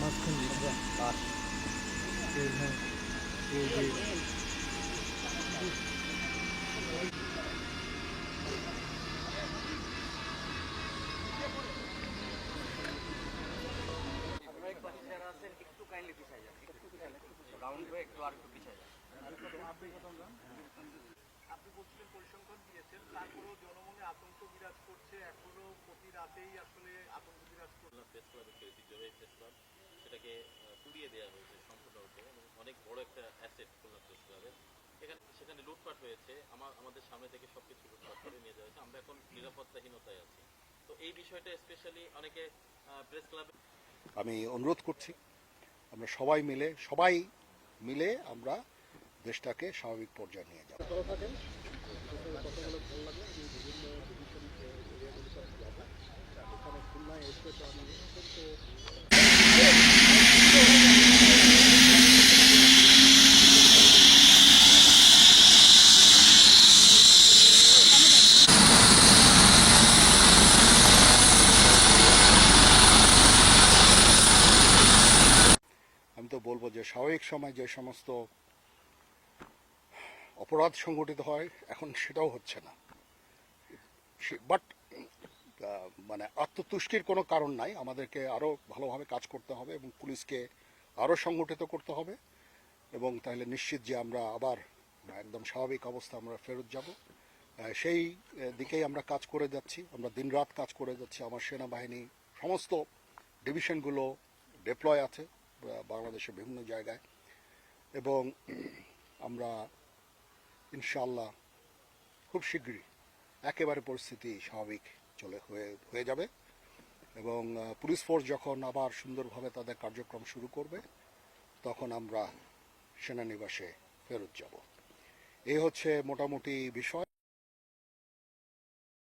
মাঝখান দিয়ে আর এই হ্যাঁ এই এই আপনারা এই পাশে যারা আছেন একটু কাইন্ডলি পিছিয়ে যান রাউন্ড হয়ে একটু আর একটু পিছিয়ে যান আপনি বলছিলেন পরিসংখ্যান দিয়েছেন তারপরেও জনমনে আতঙ্ক বিরাজ করছে এখনও প্রতি রাতেই আসলে আতঙ্ক বিরাজ করছে প্রেস ক্লাবের যে ঐতিহ্যবাহী প্রেস ক্লাব সেটাকে পুড়িয়ে দেওয়া হয়েছে সম্পূর্ণরূপে এবং অনেক বড় একটা অ্যাসেট খুলনা প্রেস ক্লাবের এখানে সেখানে লুটপাট হয়েছে আমার আমাদের সামনে থেকে সবকিছু লুটপাট করে নিয়ে যাওয়া হয়েছে। আমরা এখন নিরাপত্তাহীনতায় আছি। তো এই বিষয়টা স্পেশালি অনেকে প্রেস ক্লাবে আমি অনুরোধ করছি আমরা সবাই মিলে সবাই মিলে আমরা দেশটাকে স্বাভাবিক পর্যায়ে নিয়ে যাব। বলব যে স্বাভাবিক সময় যে সমস্ত অপরাধ সংগঠিত হয়, এখন সেটাও হচ্ছে না। বাট মানে আত্মতুষ্টির কোনো কারণ নাই। আমাদেরকে আরও ভালোভাবে কাজ করতে হবে এবং পুলিশকে আরও সংগঠিত করতে হবে এবং তাহলে নিশ্চিত যে আমরা আবার একদম স্বাভাবিক অবস্থা আমরা ফেরত যাব। সেই দিকেই আমরা কাজ করে যাচ্ছি। আমরা দিনরাত কাজ করে যাচ্ছি। আমার সেনাবাহিনী, সমস্ত ডিভিশনগুলো ডিপ্লয় আছে। বাংলাদেশের বিভিন্ন জায়গায়। এবং আমরা ইনশাআল্লাহ খুব শীঘ্রই একেবারে পরিস্থিতি স্বাভাবিক চলে হয়ে হয়ে যাবে। এবং পুলিশ ফোর্স যখন আবার সুন্দরভাবে তাদের কার্যক্রম শুরু করবে, তখন আমরা সেনানিবাসে ফেরত যাব। এই হচ্ছে মোটামুটি বিষয়।